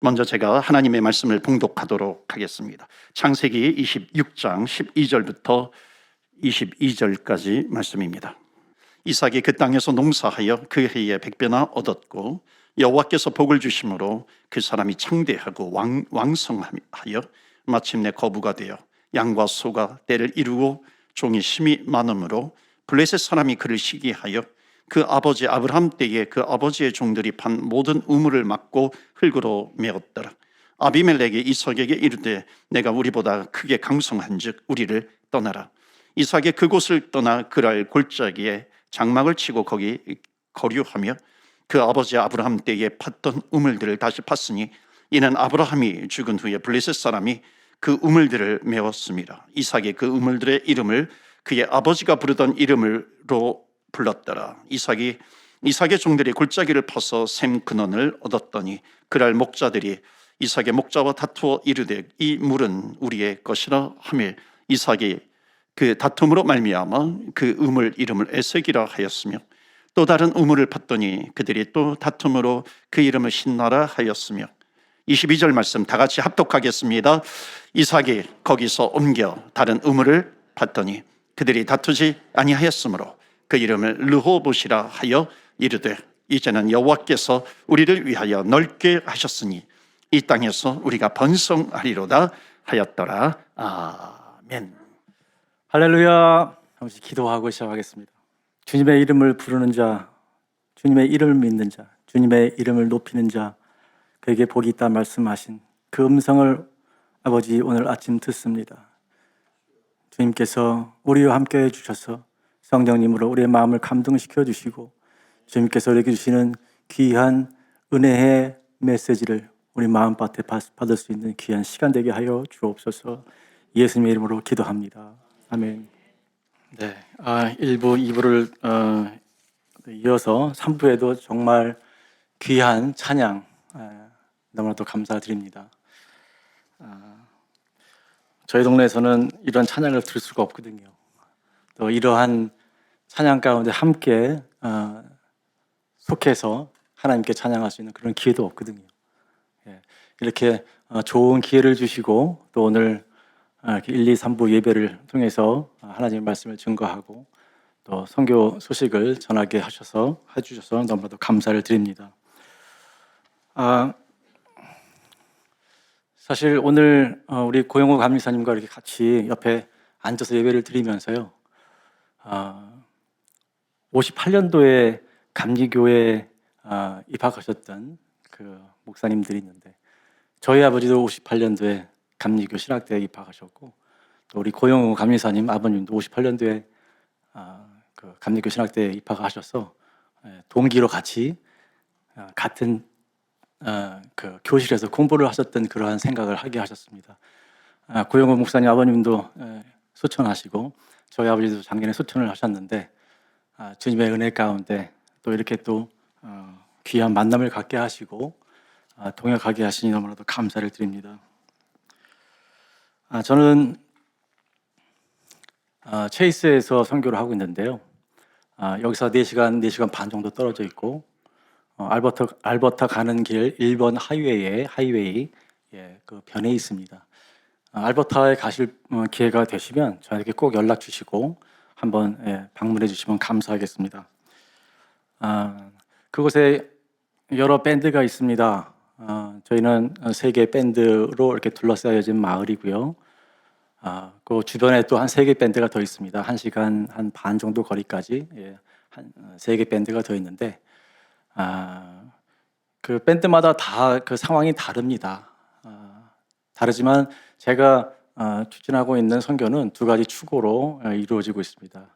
먼저 제가 하나님의 말씀을 봉독하도록 하겠습니다. 창세기 26장 12절부터 22절까지 말씀입니다. 이삭이 그 땅에서 농사하여 그 해에 백배나 얻었고 여호와께서 복을 주심으로 그 사람이 창대하고 왕, 왕성하여 마침내 거부가 되어 양과 소가 때를 이루고 종이 심히 많음으로 블레셋 사람이 그를 시기하여 그 아버지 아브라함 때에 그 아버지의 종들이 판 모든 우물을 막고 흙으로 메었더라. 아비멜렉이 이삭에게 이르되 내가 우리보다 크게 강성한즉 우리를 떠나라. 이삭이 그곳을 떠나 그랄 골짜기에 장막을 치고 거기 거류하며 그 아버지 아브라함 때에 팠던 우물들을 다시 팠으니 이는 아브라함이 죽은 후에 블레셋 사람이 그 우물들을 메웠습니다. 이삭이 그 우물들의 이름을 그의 아버지가 부르던 이름으로 불렀더라. 이삭이 이삭의 종들이 골짜기를 파서 샘 근원을 얻었더니 그날 목자들이 이삭의 목자와 다투어 이르되 이 물은 우리의 것이라 하며 이삭이 그 다툼으로 말미암아 그 우물 이름을 에색이라 하였으며 또 다른 우물을 팠더니 그들이 또 다툼으로 그 이름을 신나라 하였으며 22절 말씀 다 같이 합독하겠습니다. 이삭이 거기서 옮겨 다른 우물을 팠더니 그들이 다투지 아니하였으므로 그 이름을 르호봇이라 하여 이르되 이제는 여호와께서 우리를 위하여 넓게 하셨으니 이 땅에서 우리가 번성하리로다 하였더라. 아멘. 할렐루야. 잠시 기도하고 시작하겠습니다. 주님의 이름을 부르는 자, 주님의 이름을 믿는 자, 주님의 이름을 높이는 자, 그에게 복이 있다 말씀하신 그 음성을 아버지 오늘 아침 듣습니다. 주님께서 우리와 함께 해 주셔서 성령님으로 우리의 마음을 감동시켜 주시고 주님께서 우리에게 주시는 귀한 은혜의 메시지를 우리 마음밭에 받- 받을 수 있는 귀한 시간 되게 하여 주옵소서 예수님의 이름으로 기도합니다. 아멘. 네, 아, 1부, 2부를 어, 이어서 3부에도 정말 귀한 찬양 아, 너무나도 감사드립니다. 아, 저희 동네에서는 이런 찬양을 들을 수가 없거든요. 또 이러한 찬양 가운데 함께 어, 속해서 하나님께 찬양할 수 있는 그런 기회도 없거든요. 예, 이렇게 어, 좋은 기회를 주시고 또 오늘 아, 이렇게 1, 2, 3부 예배를 통해서 하나님의 말씀을 증거하고 또 선교 소식을 전하게 하셔서 해주셔서 너무나도 감사를 드립니다. 아, 사실 오늘 어, 우리 고영호 감리사님과 이렇게 같이 옆에 앉아서 예배를 드리면서요. 아, 58년도에 감리교회 아, 입학하셨던 그 목사님들이 있는데 저희 아버지도 58년도에 감리교 신학대에 입학하셨고 또 우리 고영우 감리사님 아버님도 58년도에 아, 그 감리교 신학대에 입학하셔서 예, 동기로 같이 아, 같은 아, 그 교실에서 공부를 하셨던 그러한 생각을 하게 하셨습니다. 아, 고영우 목사님 아버님도 예, 소천하시고 저희 아버지도 작년에 소천을 하셨는데 아, 주님의 은혜 가운데 또 이렇게 또 어, 귀한 만남을 갖게 하시고 아, 동역하게 하시니 너무나도 감사를 드립니다. 아, 저는 아, 체이스에서 선교를 하고 있는데요. 아, 여기서 4시간, 4시간 반 정도 떨어져 있고 어, 알버타, 알버타 가는 길 1번 하이웨이에 하이웨이 예, 그 변에 있습니다. 아, 알버타에 가실 어, 기회가 되시면 저에게 꼭 연락 주시고 한번 예, 방문해 주시면 감사하겠습니다. 아, 그곳에 여러 밴드가 있습니다. 아, 저희는 세 개 밴드로 이렇게 둘러싸여진 마을이고요. 아, 그 주변에 또 한 세 개 밴드가 더 있습니다. 한 시간 한 반 정도 거리까지 예, 한세 개 밴드가 더 있는데 아, 그 밴드마다 다 그 상황이 다릅니다. 아, 다르지만 제가 아, 추진하고 있는 선교는 두 가지 축으로 아, 이루어지고 있습니다.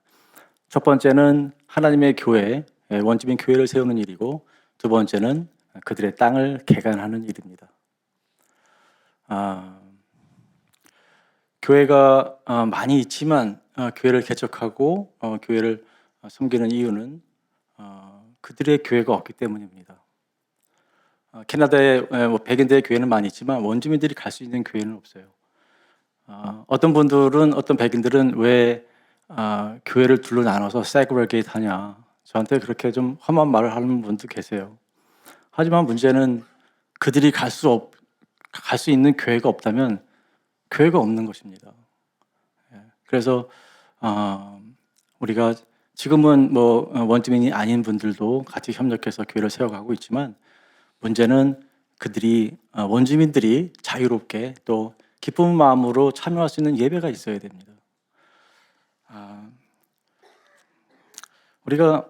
첫 번째는 하나님의 교회, 예, 원집인 교회를 세우는 일이고 두 번째는 그들의 땅을 개간하는 일입니다. 아, 교회가 어, 많이 있지만 어, 교회를 개척하고 어, 교회를 어, 섬기는 이유는 어, 그들의 교회가 없기 때문입니다. 어, 캐나다에 에, 뭐 백인들의 교회는 많이 있지만 원주민들이 갈 수 있는 교회는 없어요. 어, 어떤 분들은 어떤 백인들은 왜 아, 교회를 둘로 나눠서 세그레게이트 하냐 저한테 그렇게 좀 험한 말을 하는 분도 계세요. 하지만 문제는 그들이 갈 수 없, 갈 수 있는 교회가 없다면 교회가 없는 것입니다. 예, 그래서 어, 우리가 지금은 뭐 어, 원주민이 아닌 분들도 같이 협력해서 교회를 세워가고 있지만 문제는 그들이 어, 원주민들이 자유롭게 또 기쁜 마음으로 참여할 수 있는 예배가 있어야 됩니다. 아, 우리가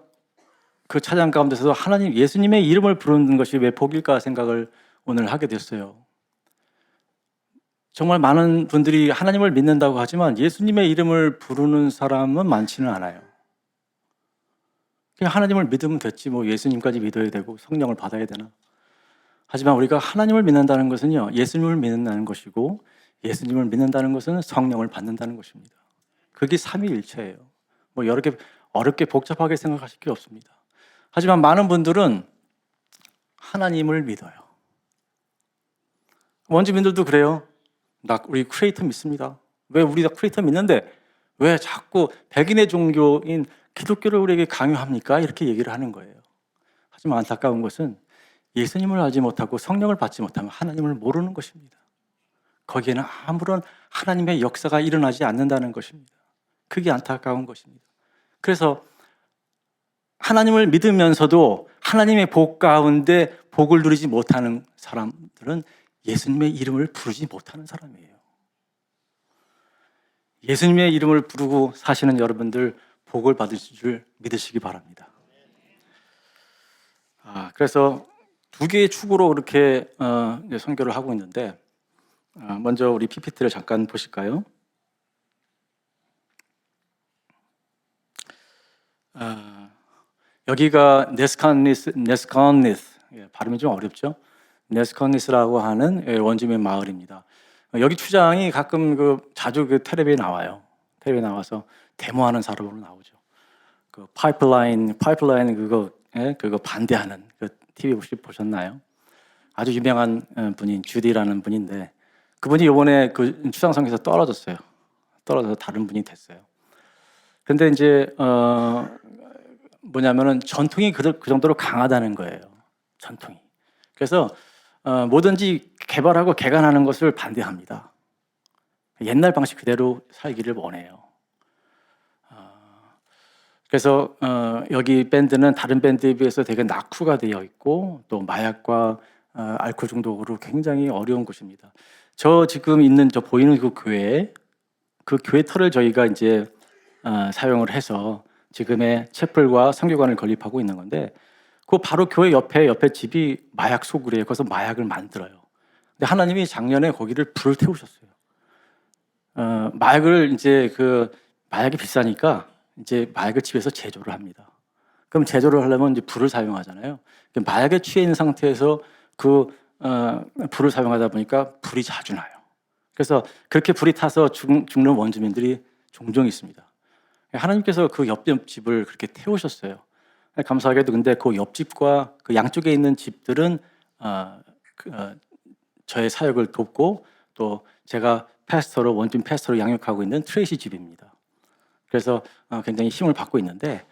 그 찬양 가운데서도 하나님 예수님의 이름을 부르는 것이 왜 복일까 생각을 오늘 하게 됐어요. 정말 많은 분들이 하나님을 믿는다고 하지만 예수님의 이름을 부르는 사람은 많지는 않아요. 그냥 하나님을 믿으면 됐지 뭐 예수님까지 믿어야 되고 성령을 받아야 되나. 하지만 우리가 하나님을 믿는다는 것은요 예수님을 믿는다는 것이고 예수님을 믿는다는 것은 성령을 받는다는 것입니다. 그게 삼위일체예요. 뭐 여러 개 어렵게 복잡하게 생각하실 게 없습니다. 하지만 많은 분들은 하나님을 믿어요. 원주민들도 그래요. 나 우리 크리에이터 믿습니다. 왜 우리가 크리에이터 믿는데 왜 자꾸 백인의 종교인 기독교를 우리에게 강요합니까? 이렇게 얘기를 하는 거예요. 하지만 안타까운 것은 예수님을 알지 못하고 성령을 받지 못하면 하나님을 모르는 것입니다. 거기에는 아무런 하나님의 역사가 일어나지 않는다는 것입니다. 그게 안타까운 것입니다. 그래서 하나님을 믿으면서도 하나님의 복 가운데 복을 누리지 못하는 사람들은 예수님의 이름을 부르지 못하는 사람이에요. 예수님의 이름을 부르고 사시는 여러분들 복을 받으실 줄 믿으시기 바랍니다. 아, 그래서 두 개의 축으로 그렇게 어, 선교를 하고 있는데 아, 먼저 우리 PPT를 잠깐 보실까요? 아, 여기가 네스칸니스 네스칸니스 예, 발음이 좀 어렵죠. 네스칸니스라고 하는 예, 원주민 마을입니다. 어, 여기 추장이 가끔 그 자주 그 텔레비에 나와요. 텔레비에 나와서 데모하는 사람으로 나오죠. 그 파이프라인 파이프라인 그거 예, 그거 반대하는 그 TV 혹시 보셨나요? 아주 유명한 어, 분인 주디라는 분인데 그분이 이번에 그 추장성에서 떨어졌어요. 떨어져서 다른 분이 됐어요. 근데 이제 어 뭐냐면은 전통이 그, 그 정도로 강하다는 거예요. 전통이. 그래서 어, 뭐든지 개발하고 개간하는 것을 반대합니다. 옛날 방식 그대로 살기를 원해요. 어, 그래서 어, 여기 밴드는 다른 밴드에 비해서 되게 낙후가 되어 있고 또 마약과 어, 알코올 중독으로 굉장히 어려운 곳입니다. 저 지금 있는 저 보이는 그 교회 그 교회 털을 저희가 이제 어, 사용을 해서 지금의 채플과 성교관을 건립하고 있는 건데 그 바로 교회 옆에 옆에 집이 마약 소굴이에요. 거기서 마약을 만들어요. 근데 하나님이 작년에 거기를 불을 태우셨어요. 어, 마약을 이제 그 마약이 비싸니까 이제 마약을 집에서 제조를 합니다. 그럼 제조를 하려면 이제 불을 사용하잖아요. 마약에 취해 있는 상태에서 그 어, 불을 사용하다 보니까 불이 자주 나요. 그래서 그렇게 불이 타서 죽, 죽는 원주민들이 종종 있습니다. 하나님께서 그 옆집을 그렇게 태우셨어요. 감사하게도 근데 그 옆집과 그 양쪽에 있는 집들은 어, 그, 어, 저의 사역을 돕고 또 제가 패스터로 원팀 패스터로 양육하고 있는 트레이시 집입니다. 그래서 어, 굉장히 힘을 받고 있는데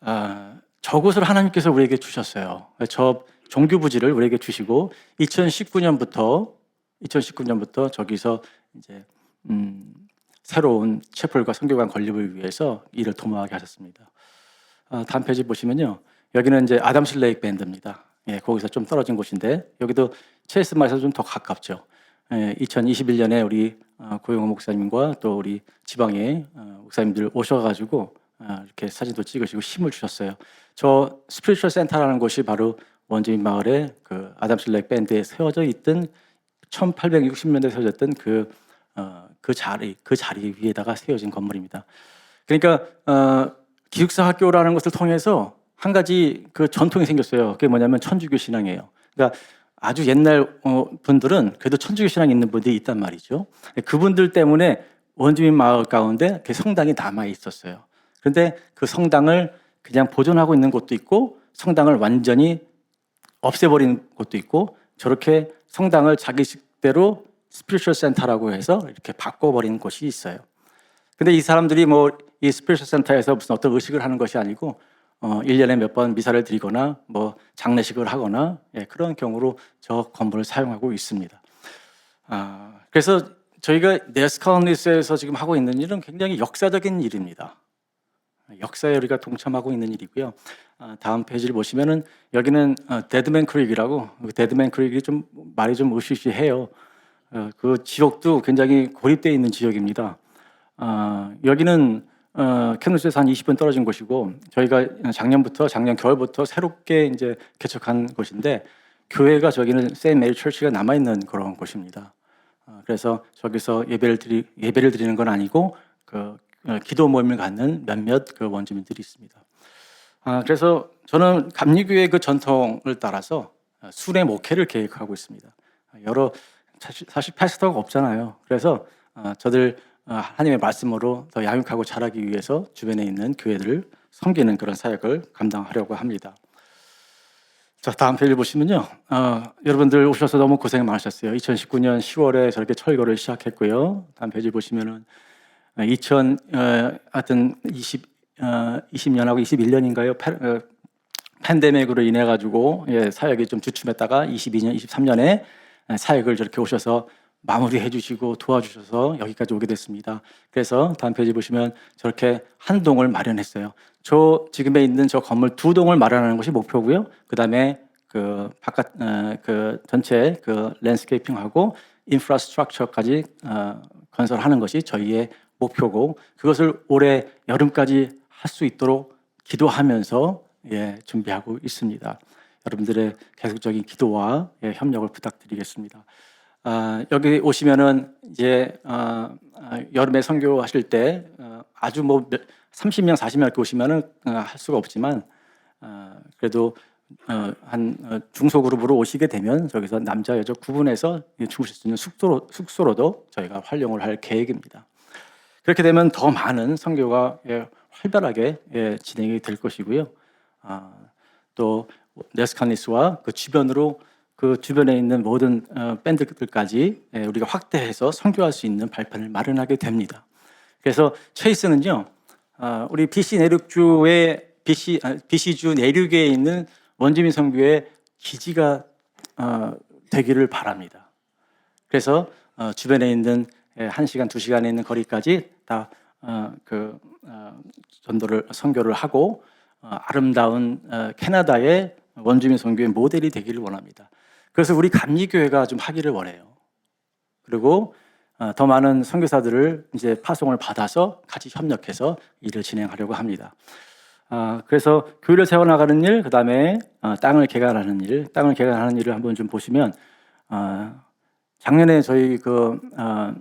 어, 저곳을 하나님께서 우리에게 주셨어요. 저 종교 부지를 우리에게 주시고 2019년부터 2019년부터 저기서 이제 음, 새로운 채플과 성교관 건립을 위해서 일을 도모하게 하셨습니다. 어, 다음 페이지 보시면요. 여기는 이제 아담스 레이크 밴드입니다. 예, 거기서 좀 떨어진 곳인데 여기도 체스마에서 좀 더 가깝죠. 예, 2021년에 우리 어, 고용호 목사님과 또 우리 지방의 어, 목사님들 오셔가지고 어, 이렇게 사진도 찍으시고 힘을 주셨어요. 저 스피리추얼 센터라는 곳이 바로 원주민 마을에 그 아담스 레이크 밴드에 세워져 있던 1860년대 세워졌던 그, 어, 그 자리 그 자리 위에다가 세워진 건물입니다. 그러니까 어, 기숙사 학교라는 것을 통해서 한 가지 그 전통이 생겼어요. 그게 뭐냐면 천주교 신앙이에요. 그러니까 아주 옛날 어, 분들은 그래도 천주교 신앙이 있는 분들이 있단 말이죠. 그분들 때문에 원주민 마을 가운데 그 성당이 남아 있었어요. 그런데 그 성당을 그냥 보존하고 있는 곳도 있고 성당을 완전히 없애버린 곳도 있고 저렇게 성당을 자기 식대로 스피리추얼 센터라고 해서 이렇게 바꿔버린 곳이 있어요. 근데 이 사람들이 뭐 이 스피리추얼 센터에서 무슨 어떤 의식을 하는 것이 아니고 어 1년에 몇 번 미사를 드리거나 뭐 장례식을 하거나 예, 그런 경우로 저 건물을 사용하고 있습니다. 아, 그래서 저희가 네스카운리스에서 지금 하고 있는 일은 굉장히 역사적인 일입니다. 역사에 우리가 동참하고 있는 일이고요. 아, 다음 페이지를 보시면은 여기는 어, 데드맨 크릭이라고 그 데드맨 크릭이 좀 말이 좀 으시시해요. 어, 그 지역도 굉장히 고립되어 있는 지역입니다. 아, 여기는 어, 캐노스에서 한 20분 떨어진 곳이고 저희가 작년부터 작년 겨울부터 새롭게 이제 개척한 곳인데 교회가 저기는 세인 메리 철치가 남아 있는 그런 곳입니다. 어, 그래서 저기서 예배를 드리 예배를 드리는 건 아니고 그 어, 기도 모임을 갖는 몇몇 그 원주민들이 있습니다. 아, 그래서 저는 감리교회 그 전통을 따라서 어, 순회 목회를 계획하고 있습니다. 여러 사실, 사실 패스터가 없잖아요. 그래서 어, 저들 어, 하나님의 말씀으로 더 양육하고 자라기 위해서 주변에 있는 교회들을 섬기는 그런 사역을 감당하려고 합니다. 자 다음 페이지 보시면요, 어, 여러분들 오셔서 너무 고생 많으셨어요. 2019년 10월에 저렇게 철거를 시작했고요. 다음 페이지 보시면은 2000 어, 하여튼 20 어, 20년하고 21년인가요? 패, 어, 팬데믹으로 인해 가지고 예, 사역이 좀 주춤했다가 22년, 23년에 사역을 저렇게 오셔서 마무리해 주시고 도와주셔서 여기까지 오게 됐습니다. 그래서 다음 페이지 보시면 저렇게 한 동을 마련했어요. 저 지금에 있는 저 건물 두 동을 마련하는 것이 목표고요. 그다음에 그 바깥 어, 그 전체 그 랜스케이핑하고 인프라스트럭처까지 어, 건설하는 것이 저희의 목표고 그것을 올해 여름까지 할 수 있도록 기도하면서 예, 준비하고 있습니다. 여러분들의 계속적인 기도와 예, 협력을 부탁드리겠습니다. 아, 여기 오시면은 이제 어, 아, 여름에 선교하실 때 어, 아주 뭐 몇, 30명, 40명 이렇게 오시면은 어, 할 수가 없지만 어, 그래도 어, 한 어, 중소 그룹으로 오시게 되면 저기서 남자 여자 구분해서 주무실 수 있는 숙소로 숙소로도 저희가 활용을 할 계획입니다. 그렇게 되면 더 많은 선교가 예, 활발하게 예, 진행이 될 것이고요. 아, 또 네스카니스와 그 주변으로 그 주변에 있는 모든 어, 밴드들까지 예, 우리가 확대해서 선교할 수 있는 발판을 마련하게 됩니다. 그래서 체이스는요, 아, 우리 BC 내륙주의 BC 아, BC주 내륙에 있는 원주민 선교의 기지가 어, 되기를 바랍니다. 그래서 어, 주변에 있는 예, 한 시간 두 시간에 있는 거리까지 다그 어, 전도를 선교를 하고 어, 아름다운 어, 캐나다의 원주민 선교의 모델이 되기를 원합니다. 그래서 우리 감리교회가 좀 하기를 원해요. 그리고 어, 더 많은 선교사들을 이제 파송을 받아서 같이 협력해서 일을 진행하려고 합니다. 아, 그래서 교회를 세워나가는 일, 그 다음에 땅을 개간하는 일, 땅을 개간하는 일을 한번 좀 보시면 아, 작년에 저희 그 어,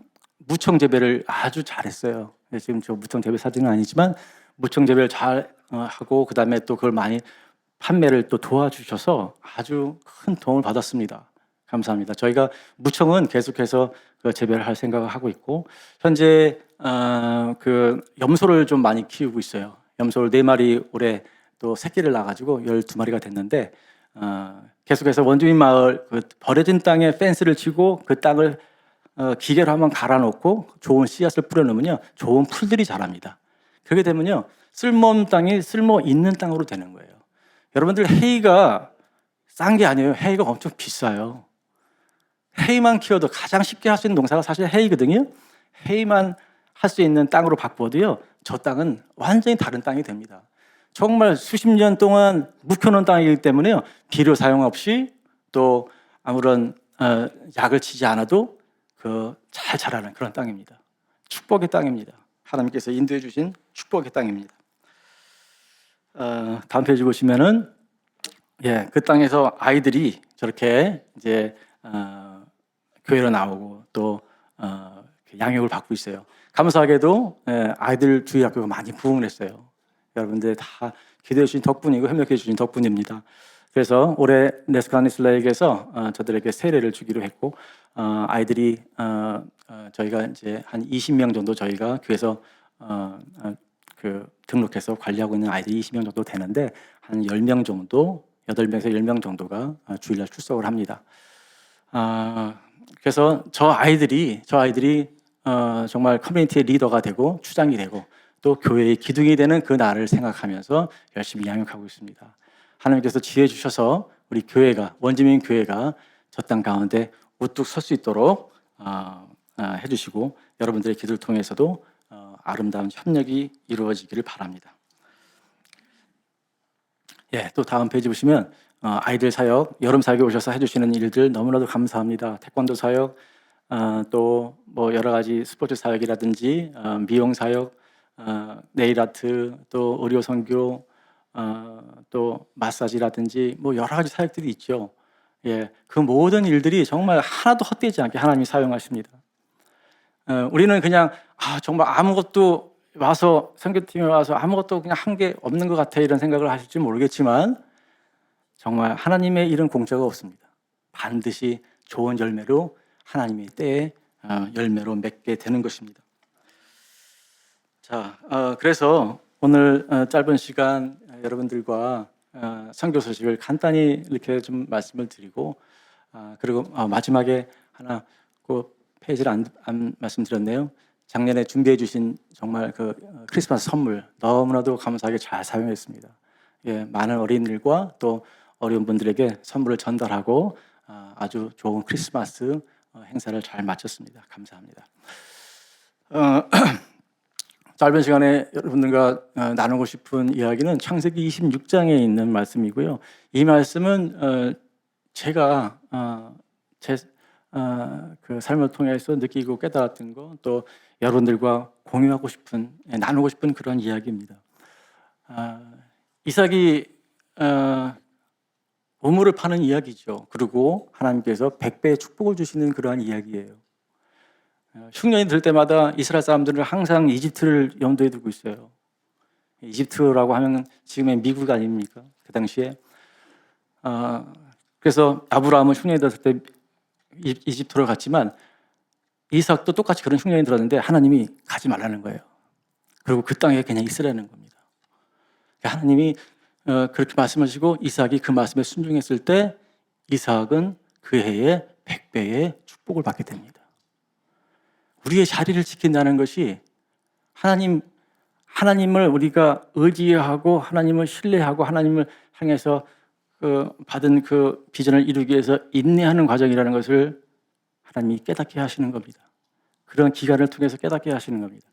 무청 재배를 아주 잘했어요. 네, 지금 저 무청 재배 사진은 아니지만 무청 재배를 잘 어, 하고 그 다음에 또 그걸 많이 판매를 또 도와주셔서 아주 큰 도움을 받았습니다. 감사합니다. 저희가 무청은 계속해서 그 재배를 할 생각을 하고 있고 현재 어, 그 염소를 좀 많이 키우고 있어요. 염소를 네 마리 올해 또 새끼를 낳아가지고 12 마리가 됐는데 어, 계속해서 원주민 마을 그 버려진 땅에 펜스를 치고 그 땅을 어, 기계로 한번 갈아놓고 좋은 씨앗을 뿌려놓으면요 좋은 풀들이 자랍니다. 그렇게 되면요 쓸모없는 땅이 쓸모 있는 땅으로 되는 거예요. 여러분들 헤이가 싼 게 아니에요. 헤이가 엄청 비싸요. 헤이만 키워도 가장 쉽게 할 수 있는 농사가 사실 헤이거든요. 헤이만 할 수 있는 땅으로 바꾸어도요 저 땅은 완전히 다른 땅이 됩니다. 정말 수십 년 동안 묵혀놓은 땅이기 때문에요 비료 사용 없이 또 아무런 어, 약을 치지 않아도 그 잘 자라는 그런 땅입니다. 축복의 땅입니다. 하나님께서 인도해 주신 축복의 땅입니다. 어, 다음 페이지 보시면은 예, 그 땅에서 아이들이 저렇게 이제 어, 교회로 나오고 또 어, 양육을 받고 있어요. 감사하게도 예, 아이들 주의 학교가 많이 부흥을 했어요. 여러분들 다 기도해 주신 덕분이고 협력해 주신 덕분입니다. 그래서 올해 네스카니슬라에게서 어, 저들에게 세례를 주기로 했고 어, 아이들이 어, 어, 저희가 이제 한 20명 정도 저희가 교회에서 어, 어, 그 등록해서 관리하고 있는 아이들이 20명 정도 되는데 한 10명 정도, 8명에서 10명 정도가 어, 주일날 출석을 합니다. 아, 그래서 저 아이들이 저 아이들이 어, 정말 커뮤니티의 리더가 되고 추장이 되고 또 교회의 기둥이 되는 그 날을 생각하면서 열심히 양육하고 있습니다. 하나님께서 지혜 주셔서 우리 교회가 원주민 교회가 저 땅 가운데 우뚝 설 수 있도록 어, 어, 해주시고 여러분들의 기도를 통해서도 어, 아름다운 협력이 이루어지기를 바랍니다. 예, 또 다음 페이지 보시면 어, 아이들 사역, 여름 사역에 오셔서 해주시는 일들 너무나도 감사합니다. 태권도 사역, 어, 또뭐 여러 가지 스포츠 사역이라든지 어, 미용 사역, 어, 네일 아트, 또 의료 선교, 어, 또 마사지라든지 뭐 여러 가지 사역들이 있죠. 예, 그 모든 일들이 정말 하나도 헛되지 않게 하나님이 사용하십니다. 어, 우리는 그냥 아, 정말 아무것도 와서 선교팀에 와서 아무것도 그냥 한 게 없는 것 같아 이런 생각을 하실지 모르겠지만 정말 하나님의 일은 공짜가 없습니다. 반드시 좋은 열매로 하나님의 때에 어, 열매로 맺게 되는 것입니다. 자, 어, 그래서 오늘 어, 짧은 시간 어, 여러분들과 어, 선교 소식을 간단히 이렇게 좀 말씀을 드리고 아, 그리고 어, 마지막에 하나 그 페이지를 안, 안 말씀드렸네요. 작년에 준비해 주신 정말 그 어, 크리스마스 선물 너무나도 감사하게 잘 사용했습니다. 예, 많은 어린이들과 또 어려운 분들에게 선물을 전달하고 아, 아주 좋은 크리스마스 어, 행사를 잘 마쳤습니다. 감사합니다. 어, 짧은 시간에 여러분들과 어, 나누고 싶은 이야기는 창세기 26장에 있는 말씀이고요. 이 말씀은 어, 제가 어, 제 어, 그 삶을 통해서 느끼고 깨달았던 거, 또 여러분들과 공유하고 싶은, 예, 나누고 싶은 그런 이야기입니다. 아, 이삭이 어, 우물을 파는 이야기죠. 그리고 하나님께서 백배의 축복을 주시는 그러한 이야기예요. 어, 흉년이 들 때마다 이스라엘 사람들은 항상 이집트를 염두에 두고 있어요. 이집트라고 하면 지금의 미국 아닙니까? 그 당시에. 어, 그래서 아브라함은 흉년이 들었을 때 이- 이집트로 갔지만 이삭도 똑같이 그런 흉년이 들었는데 하나님이 가지 말라는 거예요. 그리고 그 땅에 그냥 있으라는 겁니다. 하나님이 어, 그렇게 말씀하시고 이삭이 그 말씀에 순종했을 때 이삭은 그 해에 백배의 축복을 받게 됩니다. 우리의 자리를 지킨다는 것이 하나님 하나님을 우리가 의지하고 하나님을 신뢰하고 하나님을 향해서 그 받은 그 비전을 이루기 위해서 인내하는 과정이라는 것을 하나님이 깨닫게 하시는 겁니다. 그런 기간을 통해서 깨닫게 하시는 겁니다.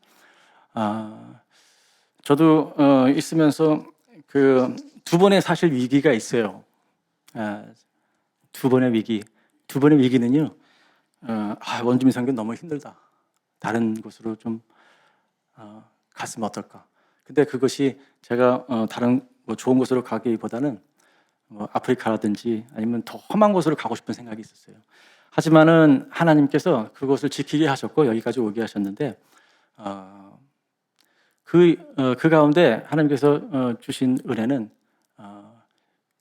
아, 저도 어, 있으면서 그 두 번의 사실 위기가 있어요. 아, 두 번의 위기. 두 번의 위기는요. 어, 아, 원주민 선교 너무 힘들다. 다른 곳으로 좀 어, 갔으면 어떨까. 근데 그것이 제가 어, 다른 뭐 좋은 곳으로 가기보다는 뭐 아프리카라든지 아니면 더 험한 곳으로 가고 싶은 생각이 있었어요. 하지만은 하나님께서 그곳을 지키게 하셨고 여기까지 오게 하셨는데 어, 그, 어, 그 가운데 하나님께서 어, 주신 은혜는 어,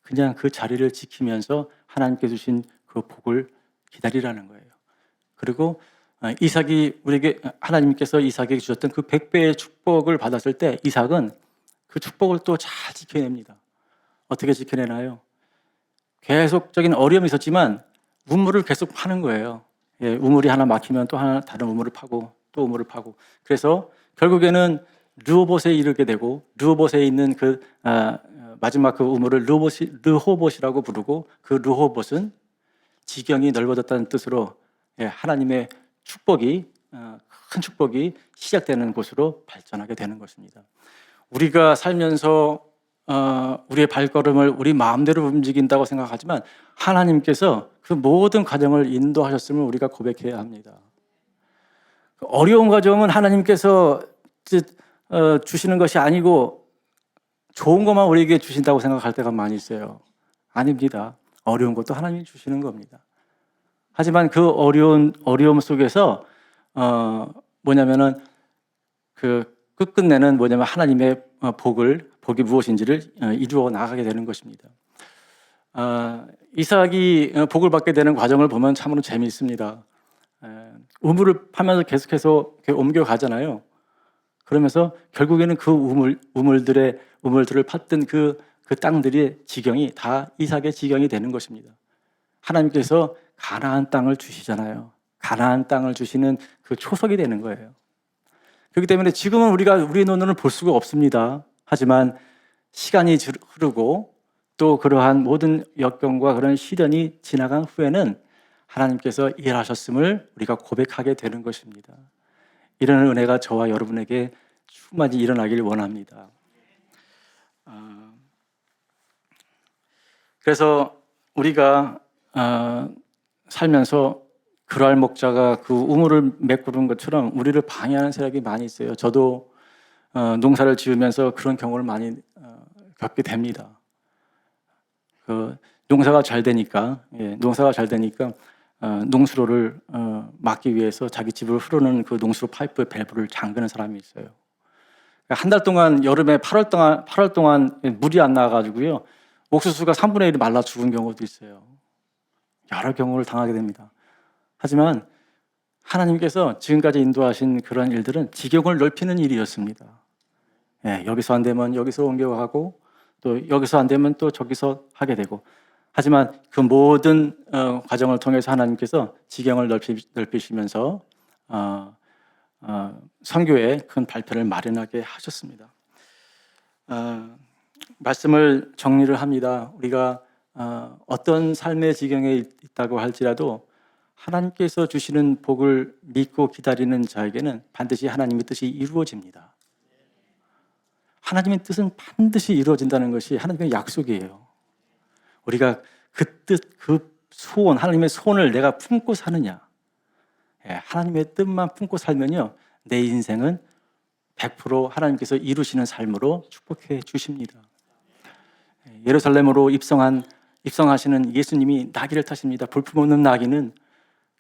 그냥 그 자리를 지키면서 하나님께 주신 그 복을 기다리라는 거예요. 그리고 어, 이삭이 우리에게 하나님께서 이삭에게 주셨던 그 백배의 축복을 받았을 때 이삭은 그 축복을 또 잘 지켜냅니다. 어떻게 지켜내나요? 계속적인 어려움이 있었지만 우물을 계속 파는 거예요. 예, 우물이 하나 막히면 또 하나 다른 우물을 파고 또 우물을 파고 그래서 결국에는 르호봇에 이르게 되고 르호봇에 있는 그 아, 마지막 그 우물을 르호봇이, 르호봇이라고 부르고 그 르호봇은 지경이 넓어졌다는 뜻으로 예, 하나님의 축복이 어, 큰 축복이 시작되는 곳으로 발전하게 되는 것입니다. 우리가 살면서 어, 우리의 발걸음을 우리 마음대로 움직인다고 생각하지만 하나님께서 그 모든 과정을 인도하셨음을 우리가 고백해야 합니다. 어려운 과정은 하나님께서 어, 주시는 것이 아니고 좋은 것만 우리에게 주신다고 생각할 때가 많이 있어요. 아닙니다. 어려운 것도 하나님이 주시는 겁니다. 하지만 그 어려운 어려움 속에서 어, 뭐냐면은 그 끝끝내는 뭐냐면 하나님의 어, 복을 복이 무엇인지를 어, 이루어 나가게 되는 것입니다. 아, 이삭이 어, 복을 받게 되는 과정을 보면 참으로 재미있습니다. 에, 우물을 파면서 계속해서 이렇게 옮겨 가잖아요. 그러면서 결국에는 그 우물 우물들의 우물들을 팠던 그, 그 땅들의 지경이 다 이삭의 지경이 되는 것입니다. 하나님께서 가나안 땅을 주시잖아요. 가나안 땅을 주시는 그 초석이 되는 거예요. 그렇기 때문에 지금은 우리가 우리 눈으로는 볼 수가 없습니다. 하지만 시간이 지- 흐르고 또 그러한 모든 역경과 그런 시련이 지나간 후에는 하나님께서 일하셨음을 우리가 고백하게 되는 것입니다. 이런 은혜가 저와 여러분에게 충만히 일어나길 원합니다. 아, 그래서 우리가 아, 살면서 그러할 목자가 그 우물을 메꾸는 것처럼 우리를 방해하는 세력이 많이 있어요. 저도 어, 농사를 지으면서 그런 경우를 많이 어, 겪게 됩니다. 그 농사가 잘 되니까 예, 농사가 잘 되니까 어, 농수로를 어, 막기 위해서 자기 집을 흐르는 그 농수로 파이프 밸브를 잠그는 사람이 있어요. 한 달 동안 여름에 8월 동안 8월 동안 물이 안 나가지고요 옥수수가 3분의 1이 말라 죽은 경우도 있어요. 여러 경우를 당하게 됩니다. 하지만 하나님께서 지금까지 인도하신 그런 일들은 지경을 넓히는 일이었습니다. 예, 여기서 안 되면 여기서 옮겨가고 또 여기서 안 되면 또 저기서 하게 되고 하지만 그 모든 어, 과정을 통해서 하나님께서 지경을 넓히, 넓히시면서 어, 어, 선교에 큰 발표를 마련하게 하셨습니다. 어, 말씀을 정리를 합니다. 우리가 어, 어떤 삶의 지경에 있다고 할지라도 하나님께서 주시는 복을 믿고 기다리는 자에게는 반드시 하나님의 뜻이 이루어집니다. 하나님의 뜻은 반드시 이루어진다는 것이 하나님의 약속이에요. 우리가 그 뜻, 그 소원, 하나님의 소원을 내가 품고 사느냐. 예, 하나님의 뜻만 품고 살면요. 내 인생은 100% 하나님께서 이루시는 삶으로 축복해 주십니다. 예, 예루살렘으로 입성한 입성하시는 예수님이 나귀를 타십니다. 볼품없는 나귀는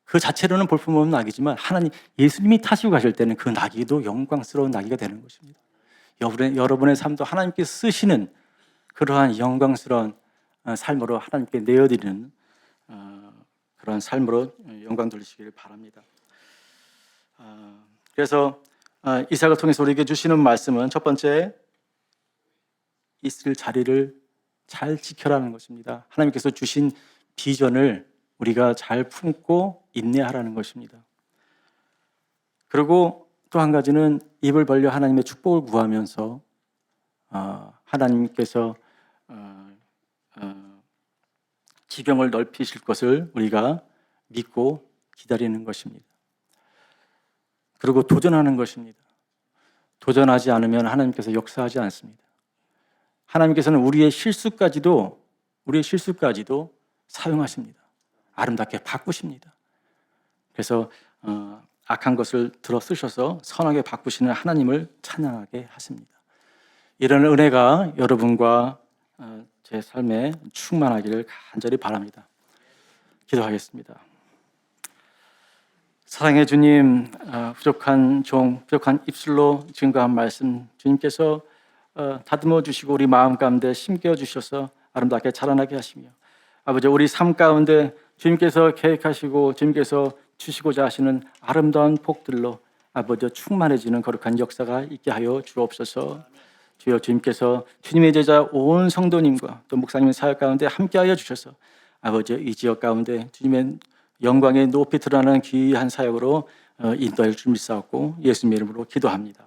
그 자체로는 볼품없는 나귀지만 하나님 예수님이 타시고 가실 때는 그 나귀도 영광스러운 나귀가 되는 것입니다. 여러분의, 삶도 하나님께 쓰시는 그러한 영광스러운 어, 삶으로 하나님께 내어드리는 어, 그러한 삶으로 영광 돌리시기를 바랍니다. 어, 그래서 어, 이삭을 통해서 우리에게 주시는 말씀은 첫 번째 있을 자리를 잘 지켜라는 것입니다. 하나님께서 주신 비전을 우리가 잘 품고 인내하라는 것입니다. 그리고 또 한 가지는 입을 벌려 하나님의 축복을 구하면서 어, 하나님께서 어, 어, 지경을 넓히실 것을 우리가 믿고 기다리는 것입니다. 그리고 도전하는 것입니다. 도전하지 않으면 하나님께서 역사하지 않습니다. 하나님께서는 우리의 실수까지도 우리의 실수까지도 사용하십니다. 아름답게 바꾸십니다. 그래서 어, 악한 것을 들어 쓰셔서 선하게 바꾸시는 하나님을 찬양하게 하십니다. 이런 은혜가 여러분과 어, 제 삶에 충만하기를 간절히 바랍니다. 기도하겠습니다. 사랑해 주님, 어, 부족한 종, 부족한 입술로 증거한 말씀 주님께서 어, 다듬어 주시고 우리 마음 가운데 심겨 주셔서 아름답게 자라나게 하시며 아버지 우리 삶 가운데 주님께서 계획하시고 주님께서 주시고자 하시는 아름다운 복들로 아버지 충만해지는 거룩한 역사가 있게 하여 주옵소서. 주여 주님께서 주님의 제자 온 성도님과 또 목사님의 사역 가운데 함께하여 주셔서 아버지 이 지역 가운데 주님의 영광의 높이 드러나는 귀한 사역으로 어, 인도할 줄 믿사옵고 예수님의 이름으로 기도합니다.